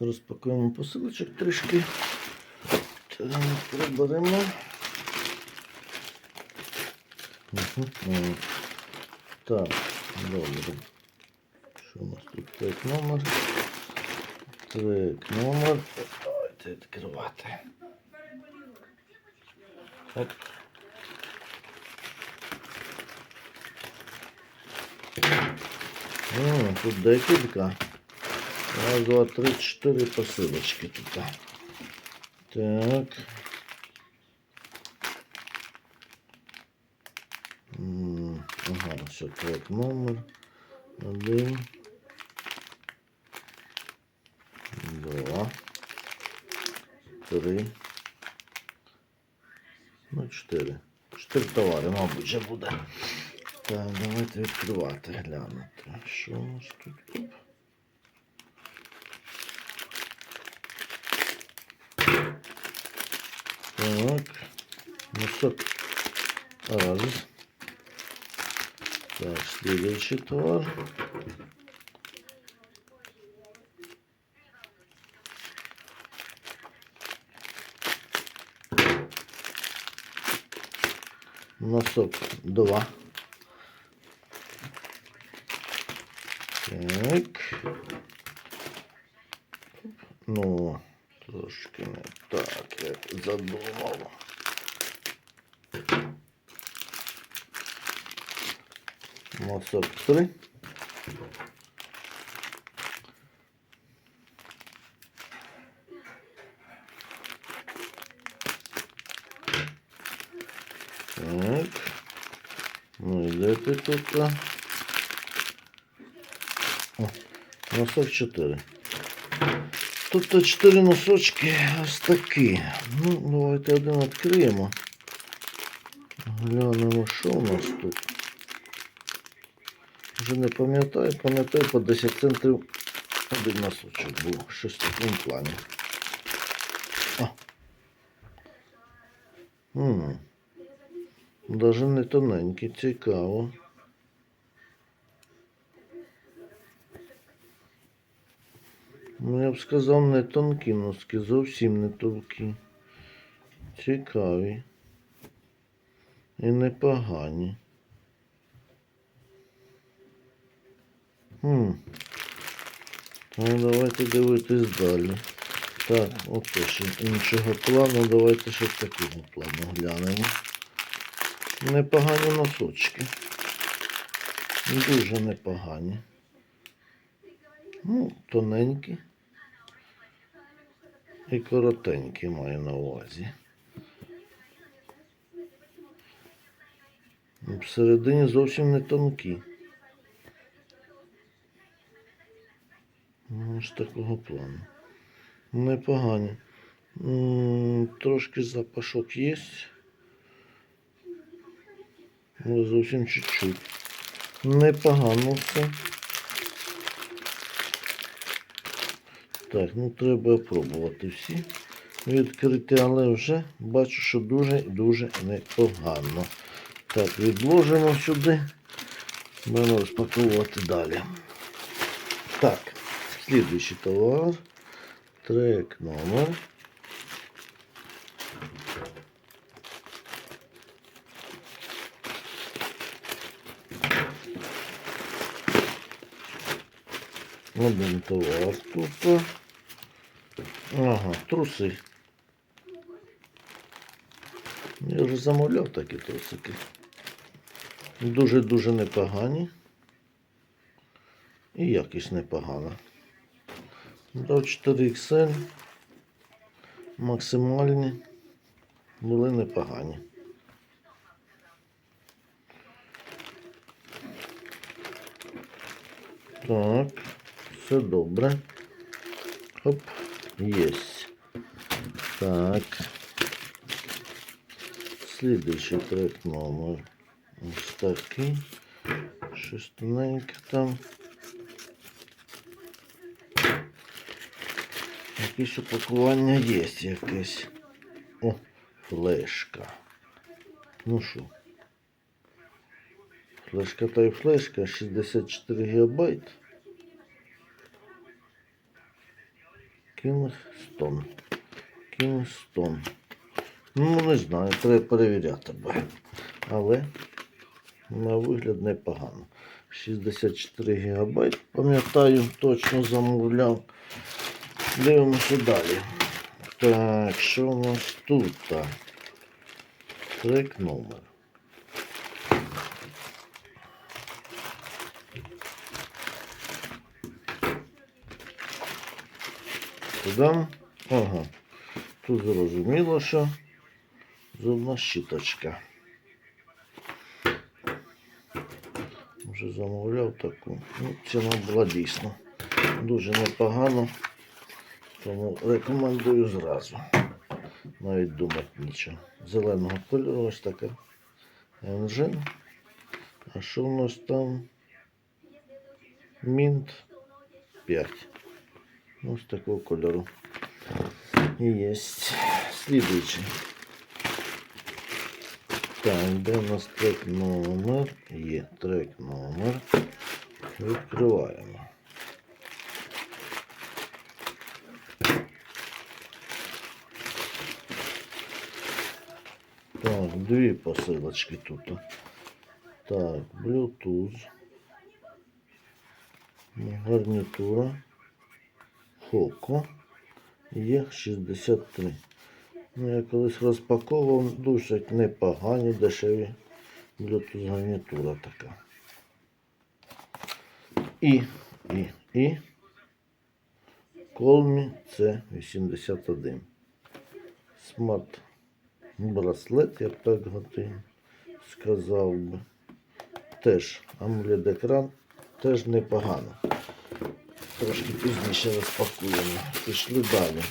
розпакуємо посилочок трішки. Так, приберемо. Так, добре. Що у нас тут трек номер? Трек номер. Давайте відкривати. Оп. О, тут декілька. Раз, два, три, чотири посилочки тут. Так. Ага, все, трек номер. Один. Два. Три. Ну, чотири. Чотири товари, мабуть, вже буде. Так, давайте відкривати, глянути. Що у нас тут? Так. Носок. Раз. Так, следующий товар. Носок два. Так. Ну, трошки не так, як задумав. Носок три. Так. Ну і де ти тут? а? О, носок 4. Тут 4 носочки ось такі. Ну, давайте один відкриємо. Глянемо, що у нас тут. Вже не пам'ятаю, пам'ятаю, по 10 центрів один носочок був. Щось в такому плані. М. Даже не тоненький, цікаво. Ну, я б сказав, не тонкі носки, зовсім не тонкі. Цікаві. І непогані. Хм. Ну, давайте дивитись далі. Так, оце ще іншого плану. Давайте ще такого плану глянемо. Непогані носочки. Дуже непогані. Ну, тоненькі. І коротенькі маю на увазі. Всередині зовсім не тонкі. Ну, Ось такого плану. Непогані. Трошки запашок є. Зовсім чуть-чуть. Непогано все. Так, ну треба пробувати всі відкрити, але вже бачу, що дуже-дуже непогано. Так, відложимо сюди. Будемо розпаковувати далі. Так, слідуючий товар. Трек номер. Один товар тут. Ага, труси. Я вже замовляв такі трусики. Дуже-дуже непогані. І якість непогана. До 4XL. Максимальні. Були непогані. Так, все добре. Хоп, есть. Так. Следующий трек номер. Ось такий. Щось там. Якесь упакування є якесь. О, флешка. Ну що? Флешка та й флешка 64 гігабайт. Кінгстон. Кінгстон. Ну, не знаю, треба перевіряти. Але на вигляд непогано. 64 гігабайт, пам'ятаю, точно замовляв. Дивимося далі. Так, що у нас тут? Трек номер. Туди. Ага. Тут зрозуміло, що зубна щіточка. Вже замовляв таку. Ну, ціна була дійсно дуже непогано. Тому рекомендую зразу. Навіть думати нічого. Зеленого кольору ось така енжин. А що у нас там? Мінт 5. Ось такого кольору. І є. Слідуючий. Так, де у нас трек номер? Є трек номер. Відкриваємо. Так, дві посилочки тут. Так, Bluetooth. Гарнітура. Хоко. Є 63. Ну, я колись розпаковував досить непогані, дешеві Bluetooth гарнітура така. І, і, і Colmi C81. Смарт браслет, я так готовий сказав би. Теж AMOLED теж непогано. Трошки пізніше розпакуємо. Пішли далі.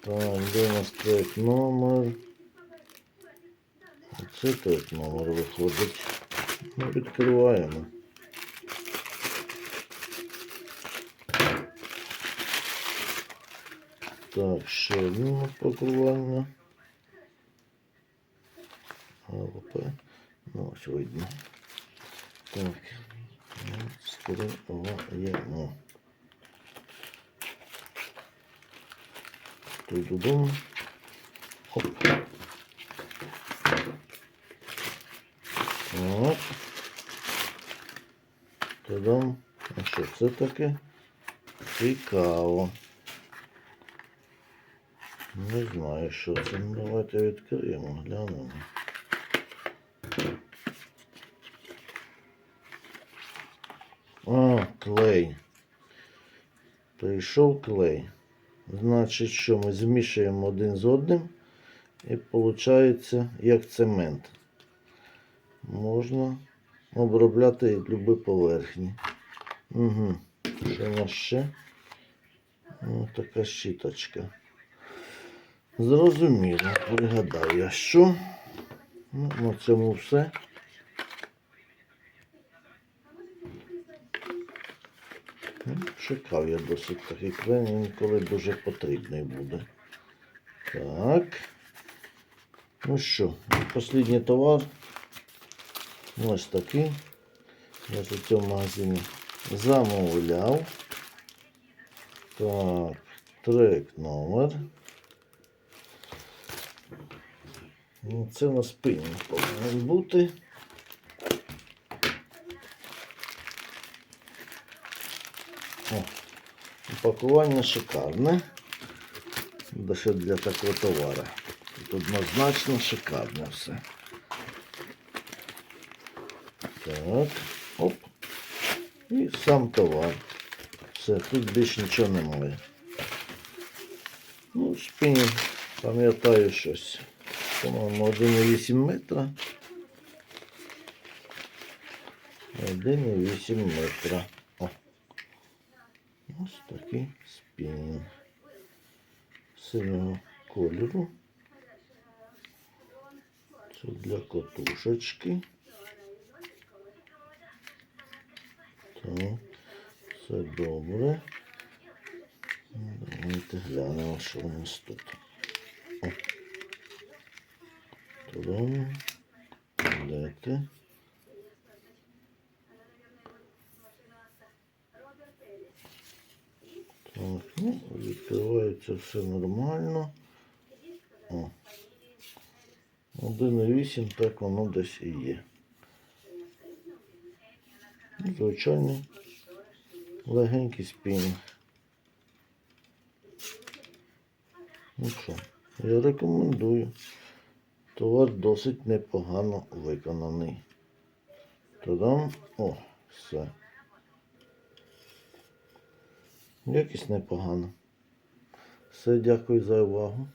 Так, де у нас трек номер? Оце трек номер виходить. Ну, відкриваємо. Так, ще одне пакування. АВП. Ну, ось видно. Так. Скриваємо. Тут додому. Хоп. От. Тадам. А що це таке? Цікаво. Не знаю, що це. Ну, Давайте відкриємо, глянемо. А, клей. Прийшов клей. Значить, що ми змішуємо один з одним і виходить як цемент. Можна обробляти любі поверхні. Угу. Що у нас ще? Ось така щіточка. Зрозуміло, пригадаю що. Ну, на цьому все. Чекав я досить такий клен, він коли дуже потрібний буде. Так. Ну що, останній товар. Ось такий. Я у цьому магазині замовляв. Так, трек номер. Це на спині повинен бути. Упакування шикарне. Даже для такого товару. Тут однозначно шикарне все. Так, оп. І сам товар. Все, тут більше нічого немає. Ну, спині, пам'ятаю щось. По-моєму, 1,8 метра. 1,8 метра. Ось спінінг. Синього кольору. Це для котушечки. Так, все добре. Давайте глянемо, що у нас тут. О. Туди ти? Так, Ну, відкривається все нормально. О. 1,8 так воно десь і є. Звичайний легенький спінінг. Ну що, я рекомендую. Товар досить непогано виконаний. Тадам. О, все. Якість непогано. Все, дякую за увагу.